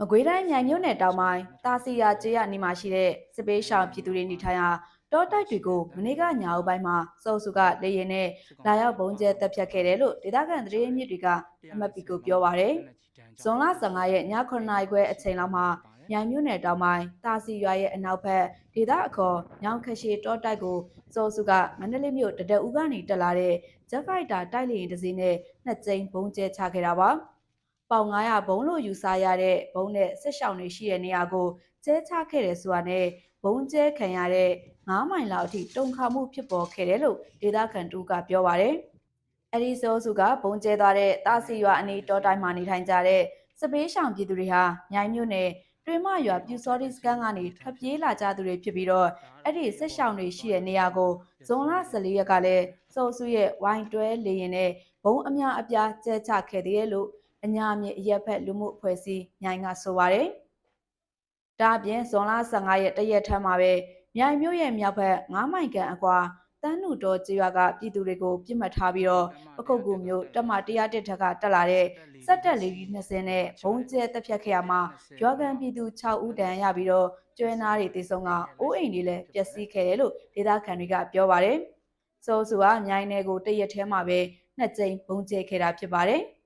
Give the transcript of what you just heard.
မကွေးတိုင်းမြိုင်မြို့နယ်တောင်ပိုင်းတာစီယာကျေးရနေမှာရှိတဲ့စပေးရှောင်ပြည်သူတွေနေထိုင်ရာတောတိုက်တွေကိုမနေ့ကညအုပ်ပိုင်းမှာစောစုကလေရင်နဲ့လာရောက်ဘုံကျဲတက်ဖြတ်ခဲ့တယ်လို့ဒေသခံသတင်းမြစ်တွေကအမတ်ပီကိုပြောပါရယ်ဇွန်လ15ရက်ည9နာရီခွဲအချိန်လောက်မှာမြိုင်မြို့နယ်တောင်ပိုင်းတာစီရွာရဲ့အနောက်ဘက်ဒေသအခေါ်ညောင်ခရှိတောတိုက်ကိုစောစုကမန္တလေးမြို့တဒအူကနေတက်လာတဲ့ဂျက်ဖိုက်တာတိုက်လေရင်တစ်စီးနဲ့နှစ်ကြိမ်ဘုံကျဲချခဲ့တာပါ ပေါင်900ဘုံလို့ယူဆရတဲ့ဘုံနဲ့ဆက်ရှောင်းတွေရှိတဲ့နေရာကိုကျဲချခဲ့တယ်ဆိုတာနဲ့ဘုံကျဲခံရတဲ့9မိုင်လောက်အထိတုံခါမှုဖြစ်ပေါ်ခဲ့တယ်လို့ဒေသခံတူကပြောပါရယ်။အဲဒီစောစုကဘုံကျဲသွားတဲ့တာစီရွာအနီးတောတိုင်းမှာနေထိုင်ကြတဲ့စပေးရှောင်ပြည်သူတွေဟာမြိုင်မြို့နယ်တွင်မရွာပြူစောတိစကန်ကနေထွက်ပြေးလာကြသူတွေဖြစ်ပြီးတော့အဲ့ဒီဆက်ရှောင်းတွေရှိတဲ့နေရာကိုဇွန်လ14ရက်ကလည်းစောစုရဲ့ဝိုင်းတွဲလေရင်နဲ့ဘုံအများအပြားကျဲချခဲ့သေးတယ်လို့ အညာမြေအရက်ဖက်လူမှုအဖွဲ့အစည်းမြိုင်ကဆိုပါတယ်။ဒါအပြင်ဇွန်လ15ရက်တရက်ထမ်းမှာပဲမြိုင်မြို့ရဲ့မြောက်ဘက်9မိုင်ခန့်အကွာတန်းနုတော်ကျေးရွာကပြည်သူတွေကိုပြစ်မှတ်ထားပြီးတော့ပခုတ်ကူမျိုးတက်မ101ထက်ကတက်လာတဲ့စက်တက်လေးကြီး20နဲ့ဘုံကျဲတက်ဖြတ်ခဲ့ရမှာရွာကန်ပြည်သူ6ဦးတန်းရပြီးတော့ကျွဲနာတွေတေဆုံးကအိုးအိမ်တွေလည်းပျက်စီးခဲ့တယ်လို့ဒေသခံတွေကပြောပါတယ်။စိုးစုကမြိုင်နယ်ကိုတရက်ထဲမှာပဲနှစ်ကြိမ်ဘုံကျဲခဲ့တာဖြစ်ပါတယ်။